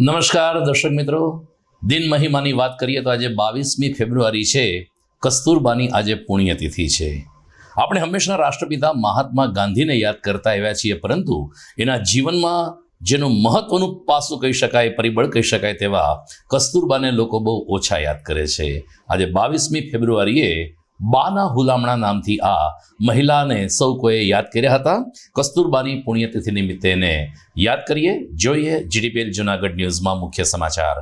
નમસ્કાર દર્શક મિત્રો. દિન મહિમાની વાત કરીએ તો આજે બાવીસમી ફેબ્રુઆરી છે. કસ્તુરબાની આજે પુણ્યતિથિ છે. આપણે હંમેશા રાષ્ટ્રપિતા મહાત્મા ગાંધીને યાદ કરતા આવ્યા છીએ, પરંતુ એના જીવનમાં જેનું મહત્વનું પાસું કહી શકાય, પરિબળ કહી શકાય તેવા કસ્તુરબાને લોકો બહુ ઓછા યાદ કરે છે. આજે બાવીસમી ફેબ્રુઆરીએ બાના હુલામણા નામથી આ મહિલાને સૌ કોઈએ યાદ કર્યા હતા. કસ્તુરબાની પુણ્યતિથિ નિમિત્તે એને યાદ કરીએ. જોઈએ જીડીપીએલ જુનાગઢ ન્યૂઝમાં મુખ્ય સમાચાર.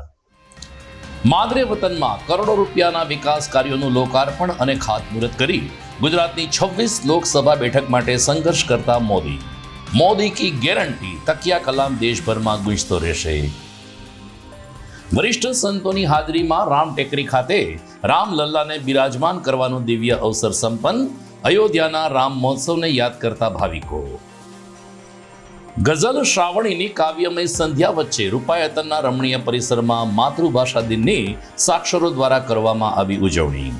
માદરે વતનમાં કરોડો રૂપિયાના વિકાસ કાર્યોનું લોકાર્પણ અને ખાતમુહૂર્ત કરી ગુજરાતની છવ્વીસ લોકસભા બેઠક માટે સંઘર્ષ કરતા મોદી. મોદી કી ગેરંટી, તકિયા કલામ દેશભરમાં ગુંજતો રહેશે. વરિષ્ઠ સંતોની હાજરીમાં રામ ટેકરી ખાતે રામલલ્લાને બિરાજમાન કરવાનું દિવ્ય અવસર સંપન્ન અયોધ્યાના રામ મહોત્સવને યાદ કરતા ભાવિકો. ગઝલ શ્રાવણીની કાવ્યમય સંધ્યા વચ્ચે રૂપાયતનના રમણીય પરિસરમાં માતૃભાષા દિનની સાક્ષરો દ્વારા કરવામાં આવી ઉજવણી.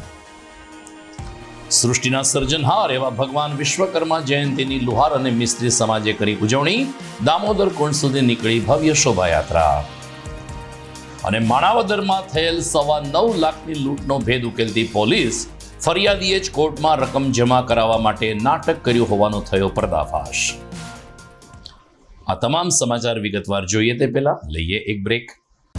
સૃષ્ટિના સર્જનહાર એવા ભગવાન વિશ્વકર્મા જયંતિની લુહાર અને મિસ્ત્રી સમાજે કરી ઉજવણી. દામોદર કુંડ સુધી નીકળી ભવ્ય શોભાયાત્રા. અને માણાવદરમાં થયેલ સવા નવ લાખની લૂંટનો ભેદ ઉકેલતી પોલીસ ફરિયાદીએ જ કોર્ટમાં રકમ જમા કરાવવા માટે નાટક કર્યું હોવાનો થયો પર્દાફાશ. આ તમામ સમાચાર વિગતવાર જોઈએ તે પહેલાં લઈએ એક બ્રેક.